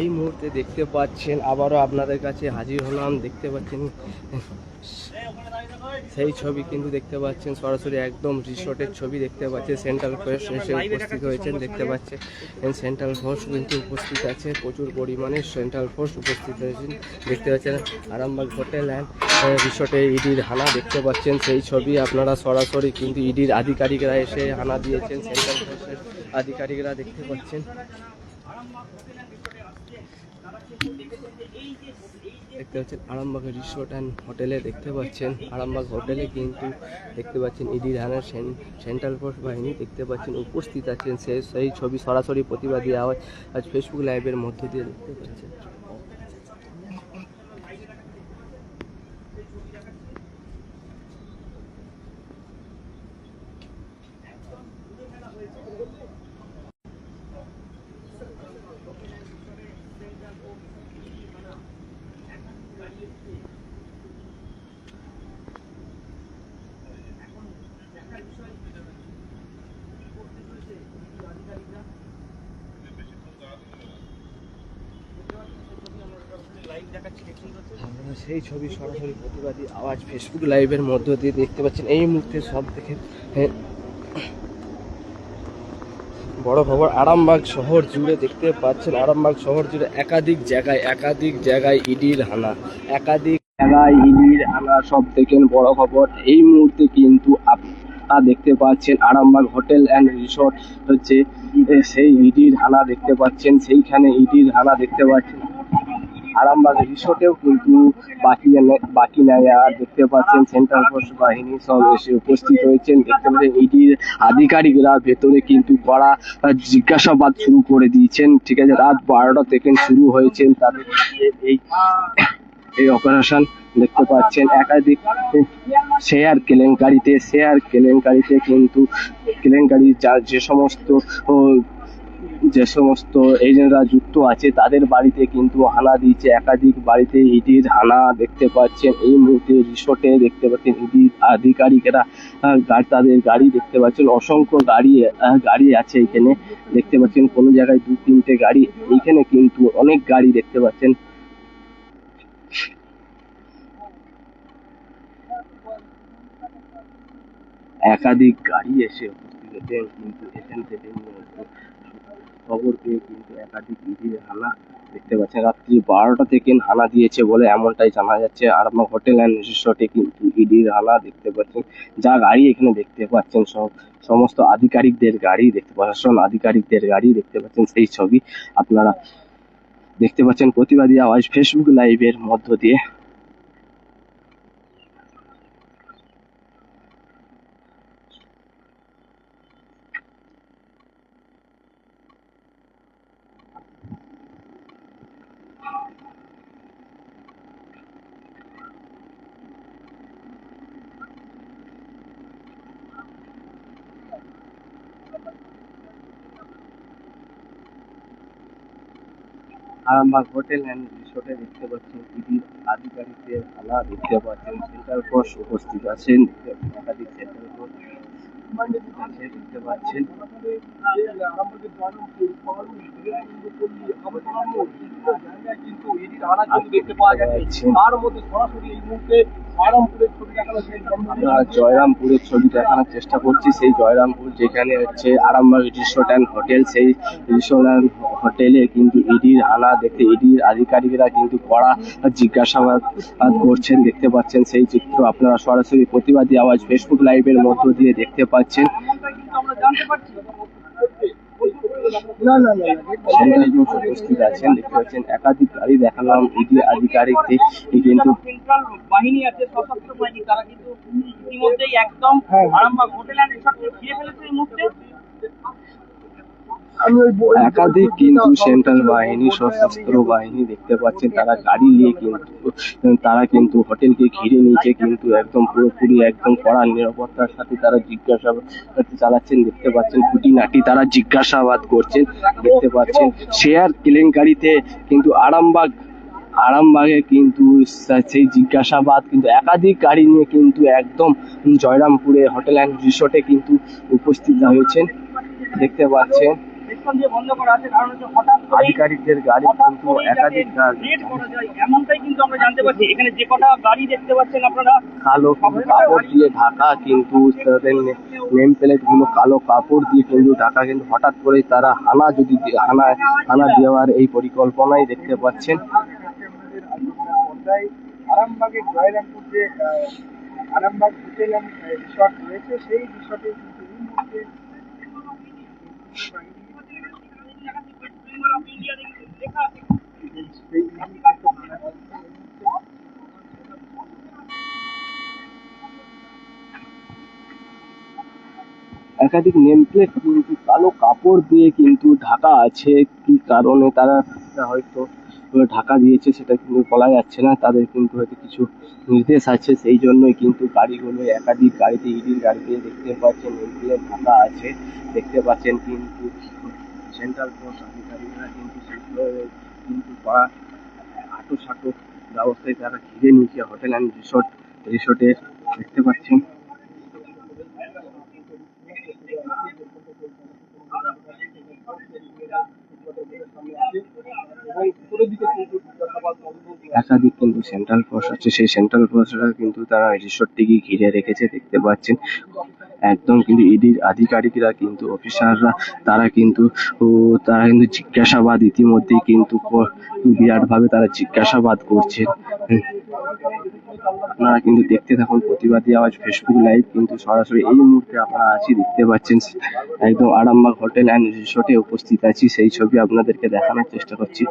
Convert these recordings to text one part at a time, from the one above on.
এই মুহূর্তে দেখতে পাচ্ছেন, আবারও আপনাদের কাছে হাজির হলাম। দেখতে পাচ্ছেন, সেই ছবি কিন্তু দেখতে পাচ্ছেন। সরাসরি একদম রিসোর্টের ছবি দেখতে পাচ্ছেন। সেন্ট্রাল ফোর্স এসে উপস্থিত হয়েছেন, দেখতে পাচ্ছেন। সেন্ট্রাল ফোর্স কিন্তু উপস্থিত আছে, প্রচুর পরিমাণে সেন্ট্রাল ফোর্স উপস্থিত হয়েছেন। দেখতে পাচ্ছেন, আরামবাগ হোটেল অ্যান্ড রিসোর্টে ইডির হানা দেখতে পাচ্ছেন। সেই ছবি আপনারা সরাসরি কিন্তু ইডির আধিকারিকরা এসে হানা দিয়েছেন। সেন্ট্রাল ফোর্সের আধিকারিকরা দেখতে পাচ্ছেন। দেখতে পাচ্ছেন আরামবাগ রিসোর্ট অ্যান্ড হোটেলে দেখতে পাচ্ছেন। আরামবাগ হোটেলে কিন্তু দেখতে পাচ্ছেন ইডি রানার সেন্ট্রাল ফোর্স বাহিনী দেখতে পাচ্ছেন, উপস্থিত আছেন। সেই সেই ছবি সরাসরি প্রতিবাদী আওয়াজ আজ ফেসবুক লাইভের মধ্য দিয়ে দেখতে পাচ্ছেন। সেই ছবি সরাসরি প্রতিবাদী আওয়াজ ফেসবুক লাইভের মধ্য দিয়ে দেখতে পাচ্ছেন। এই মুহূর্তে সব থেকে বড় খবর, আরামবাগ শহর জুড়ে দেখতে পাচ্ছেন, আরামবাগ শহর জুড়ে একাধিক জায়গায় একাধিক জায়গায় ইডির হানা, একাধিক জায়গায় ইডির হানা সব থেকে বড় খবর। এই মুহূর্তে কিন্তু আপনারা দেখতে পাচ্ছেন আরামবাগ হোটেল অ্যান্ড রিসোর্ট হচ্ছে সেই ইডির হানা দেখতে পাচ্ছেন, সেইখানে ইডির হানা দেখতে পাচ্ছেন। আরামবাগ রিসোর্টেও কিন্তু বাকি বাকি নেয় দেখতে পাচ্ছেন সেন্ট্রাল ফোর্স বাহিনী সব এসে উপস্থিত হয়েছেন। দেখতে পাচ্ছেন ইডির আধিকারিকরা ভেতরে কিন্তু কড়া জিজ্ঞাসাবাদ শুরু করে দিয়েছেন। ঠিক আছে, রাত বারোটা থেকে শুরু হয়েছেন তাদের এই এই অপারেশন দেখতে পাচ্ছেন। একাধিক শেয়ার কেলেঙ্কারিতে শেয়ার কেলেঙ্কারিতে কিন্তু কেলেঙ্কারি যার যে সমস্ত যে সমস্ত এজেন্টরা যুক্ত আছে, তাদের বাড়িতে কিন্তু হানা দিয়েছে। একাধিক বাড়িতে ইডির হানা দেখতে পাচ্ছেন। এই মুহূর্তে রিসোর্টে দেখতে পাচ্ছেন ইডির আধিকারিকেরা তাদের গাড়ি দেখতে পাচ্ছেন। অসংখ্য গাড়ি গাড়ি আছে এখানে। দেখতে পাচ্ছেন কোনো জায়গায় দু, তিনটে গাড়ি। এইখানে কিন্তু অনেক গাড়ি দেখতে পাচ্ছেন। একাধিক গাড়ি এসে উপস্থিত হয়েছে কিন্তু এখান থেকে খবর পেয়ে কিন্তু একাধিক ইডির হানা দেখতে পাচ্ছেন রাত্রি বারোটা থেকে হানা দিয়েছে বলে এমনটাই জানা যাচ্ছে। আর আমার হোটেল অ্যান্ড রিসোর্টে কিন্তু ইডির হানা দেখতে পাচ্ছেন। যা গাড়ি এখানে দেখতে পাচ্ছেন সব সমস্ত আধিকারিকদের গাড়ি দেখতে প্রশাসন আধিকারিকদের গাড়ি দেখতে পাচ্ছেন সেই ছবি। আপনারা দেখতে পাচ্ছেন প্রতিবাদী আওয়াজ ফেসবুক লাইভের মধ্য দিয়ে। আরামবাগ হোটেল অ্যান্ড এ দেখতে পাচ্ছেন ইডির আধিকারিকদের থালা দেখতে পাচ্ছেন। সেন্টার ফোর্স উপস্থিত আছেন একাধিক সেন্টার ফোর্স দেখতে পাচ্ছেন। দেখতে পাওয়া যাচ্ছে তার মধ্যে সরাসরি এই মুহূর্তে আমরা জয়রামপুরের ছবি দেখানোর চেষ্টা করছি। সেই জয়রামপুর যেখানে হচ্ছে আরামবাগ রিসোর্ট অ্যান্ড হোটেল সেই রিসোর্ট অ্যান্ড হোটেলে কিন্তু ইডির হানা দেখতে ইডির আধিকারিকরা কিন্তু কড়া জিজ্ঞাসাবাদ করছেন দেখতে পাচ্ছেন সেই চিত্র। আপনারা সরাসরি প্রতিবাদী আওয়াজ ফেসবুক লাইভের মধ্য দিয়ে দেখতে পাচ্ছেন। আমরা জানতে পারছি না না না সেন্ট্রাল ফোর্স উপস্থিত আছেন দেখতে পাচ্ছেন একাধিক গাড়ি দেখালাম ইডি আধিকারিকদের কিন্তু বাহিনী আছে সশস্ত্র বাহিনী তারা কিন্তু ইতিমধ্যেই একদম আরামবাগ হোটেল অ্যান্ড রিসর্টকে ঘিরে ফেলেছে এই মুহূর্তে। একাধিক কিন্তু সেন্ট্রাল বাহিনী সশস্ত্র বাহিনী দেখতে পাচ্ছেন তারা গাড়ি নিয়ে কিন্তু তারা কিন্তু হোটেলকে ঘিরে নিয়েছে কিন্তু একদম পুরোপুরি একদম কড়া নিরাপত্তার সাথে তারা জিজ্ঞাসাবাদ চালাচ্ছেন দেখতে পাচ্ছেন খুঁটিনাটি তারা জিজ্ঞাসাবাদ করছেন দেখতে পাচ্ছেন শেয়ার কেলেঙ্কারিতে কিন্তু আরামবাগ আরামবাগে কিন্তু সেই জিজ্ঞাসাবাদ কিন্তু একাধিক গাড়ি নিয়ে কিন্তু একদম জয়রামপুরে হোটেল অ্যান্ড রিসোর্টে কিন্তু উপস্থিত হয়েছেন দেখতে পাচ্ছেন। পেছন দিয়ে বন্ধ করা আছে। কারণ হচ্ছে হঠাৎ করে আধিকারিকদের গাড়ি কিন্তু একাধিক রেড করা যায় এমনটাই কিন্তু আমরা জানতে পারছি। এখানে যে কটা গাড়ি দেখতে পাচ্ছেন আপনারা কালো কাপড় দিয়ে ঢাকা কিন্তু তাদের নেম প্লেটগুলো কালো কাপড় দিয়ে কিন্তু ঢাকা কিন্তু হঠাৎ করে তারা হানা যদি হানা হানা দেওয়ার এই পরিকল্পনাই দেখতে পাচ্ছেন। আরামবাগের জয়রামপুর যে আরামবাগ হোটেল অ্যান্ড রিসর্ট রয়েছে। সেই রিসর্টে কিন্তু এই মুহূর্তে একাধিক নেম প্লেট কিন্তু কালো কাপড় দিয়ে কিন্তু ঢাকা আছে। কি কারণে তারা হয়তো ঢাকা দিয়েছে সেটা কিন্তু বলা যাচ্ছে না। তাদের কিন্তু হয়তো কিছু নির্দেশ আছে। সেই জন্যই কিন্তু গাড়িগুলো একাধিক গাড়িতে, ইডির গাড়িতে দেখতে পাচ্ছেন নেম প্লেট ঢাকা আছে। দেখতে পাচ্ছেন কিন্তু সেন্ট্রাল ফোর্স আধিকারিকরা কিন্তু সেগুলো কিন্তু কড়া আটো সাটো ব্যবস্থায় তারা ঘিরে নিয়েছে হোটেল অ্যান্ড রিসোর্ট রিসোর্টের দেখতে পাচ্ছেন। একাধিক কিন্তু সেন্ট্রাল ফোর্স আছে, সেই সেন্ট্রাল ফোর্সরা কিন্তু তারা রিসোর্টটিকে ঘিরে রেখেছে, দেখতে পাচ্ছেন। একদম কিন্তু ইডির আধিকারিকরা কিন্তু অফিসাররা তারা কিন্তু তারা কিন্তু জিজ্ঞাসাবাদ ইতিমধ্যেই কিন্তু বিরাট ভাবে তারা জিজ্ঞাসাবাদ করছেন। আপনারা কিন্তু দেখতে থাকুন, প্রতিবাদী আওয়াজ ফেসবুক লাইভ কিন্তু সরাসরি এই মুহূর্তে আপনারা আছি, দেখতে পাচ্ছেন, একদম আরামবাগ হোটেল অ্যান্ড রিসোর্টে উপস্থিত আছি, সেই ছবি আপনাদেরকে দেখানোর চেষ্টা করছি।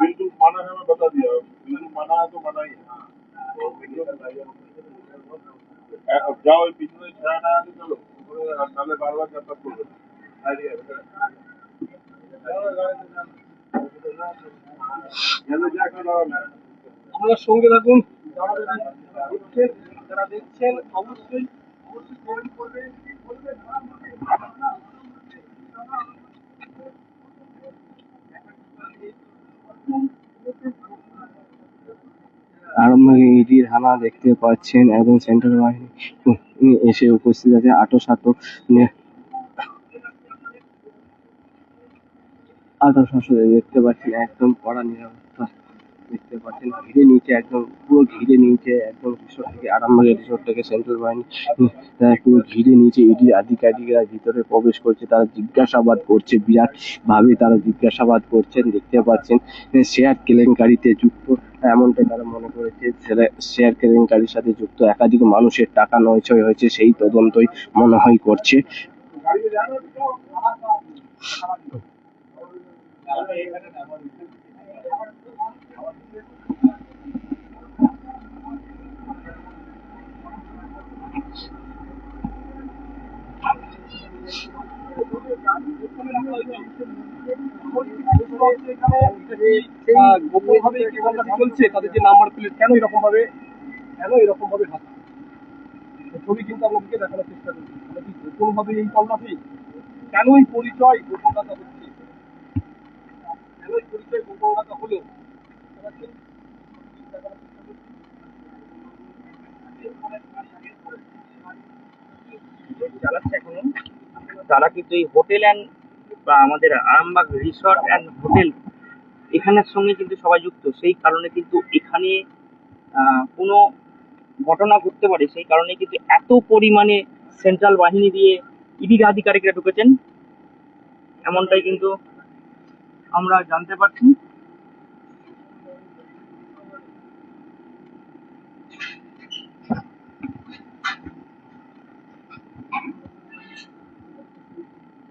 बिल्कुल माना है मैं बता दिया बिल्कुल माना है तो माना ही है तो बिल्कुल अब जाओ ये पिछले छह ना है तो चलो नाले बार बार जब तक बोलो चलो जा कर रहा मैं আপনারা সঙ্গে থাকুন যারা দেখছেন যারা দেখছেন অবশ্যই অবশ্যই কমেন্ট করবে আরামবাগে ইডির হানা দেখতে পাচ্ছেন এবং সেন্ট্রাল বাহিনী। এসে উপস্থিত আছে আটো সাটো আটো সাটো দেখতে পাচ্ছেন, একদম কড়া নিরাপত্তা। দেখতে পাচ্ছেন, ঘিরে নিচে একদম পুরো ঘিরে নিচে একদম রিসোর্ট থেকে আরামবাগের রিসোর্ট থেকে সেন্ট্রাল বাহিনী তারা পুরো ঘিরে নিচে ইডির আধিকারিকরা ভিতরে প্রবেশ করছে, তারা জিজ্ঞাসাবাদ করছে বিরাট ভাবে তারা জিজ্ঞাসাবাদ করছেন, দেখতে পাচ্ছেন শেয়ার কেলেঙ্কারিতে যুক্ত এমনটা তারা মনে করেছে শেয়ার কেলেঙ্কারির সাথে যুক্ত একাধিক মানুষের টাকা নয়ছয় হয়েছে, সেই তদন্তই মনে হয় করছে। গোপন ভাবে কেন এরকম ভাবে, কেন এরকম ভাবে কিন্তু আপনাদেরকে দেখানোর চেষ্টা করছি। মানে কি গোপন এই পরিচয় কিন্তু এই হোটেল অ্যান্ড বা আমাদের আরামবাগ রিসর্ট অ্যান্ড হোটেল এখানের সঙ্গে কিন্তু সবাই যুক্ত, সেই কারণে কিন্তু এখানে কোনো ঘটনা ঘটতে পারে, সেই কারণে কিন্তু এত পরিমাণে সেন্ট্রাল বাহিনী দিয়ে ইডির আধিকারিকরা ঢুকেছেন, এমনটাই কিন্তু আমরা জানতে পারছি।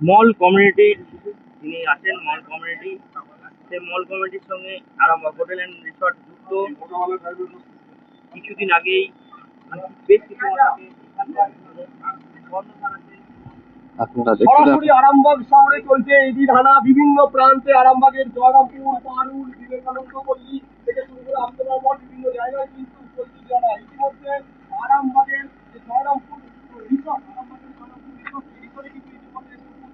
মল কমিউনিটির যিনি আছেন, মল কমিউনিটি সেই মল কমিউনিটির সঙ্গে আরামবাগ হোটেল অ্যান্ড রিসর্ট যুক্ত। কিছুদিন আগেই মানে বেশ কিছু সরাসরি আরামবাগ শহরে চলছে। হানা বিভিন্ন প্রান্তে আরামবাগের জয়রামপুর পারুল বিবেকানন্দ পল্লী থেকে শুরু করে আন্দোলন বিভিন্ন জায়গায় কিন্তু চলছে হানা ইতিমধ্যে আরামবাগের যে জয়রামপুর রিসর্ট আরামবাগের জয়রামপুর রিসর্ট এই রিসর্টে কিন্তু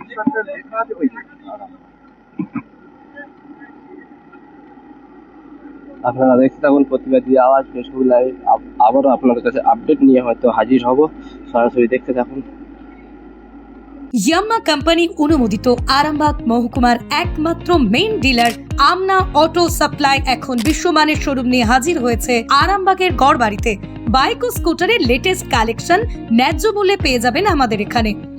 ইতিমধ্যে রিসর্টের লেখা আপনারা দেখতে থাকুন, প্রতিবাদী আওয়াজ ফেসবুক লাইভ। আবারও আপনাদের কাছে আপডেট নিয়ে হয়তো হাজির হব। সরাসরি দেখতে থাকুন। ইয়াম্মা কোম্পানি অনুমোদিত আরামবাগ মহকুমার একমাত্র main dealer Amna auto supply এখন বিশ্বমানের শোরুম নিয়ে হাজির হয়েছে আরামবাগের গড়বাড়িতে। বাইক ও স্কুটারের লেটেস্ট কালেকশন ন্যায্য মূল্যে পেয়ে যাবেন আমাদের এখানে।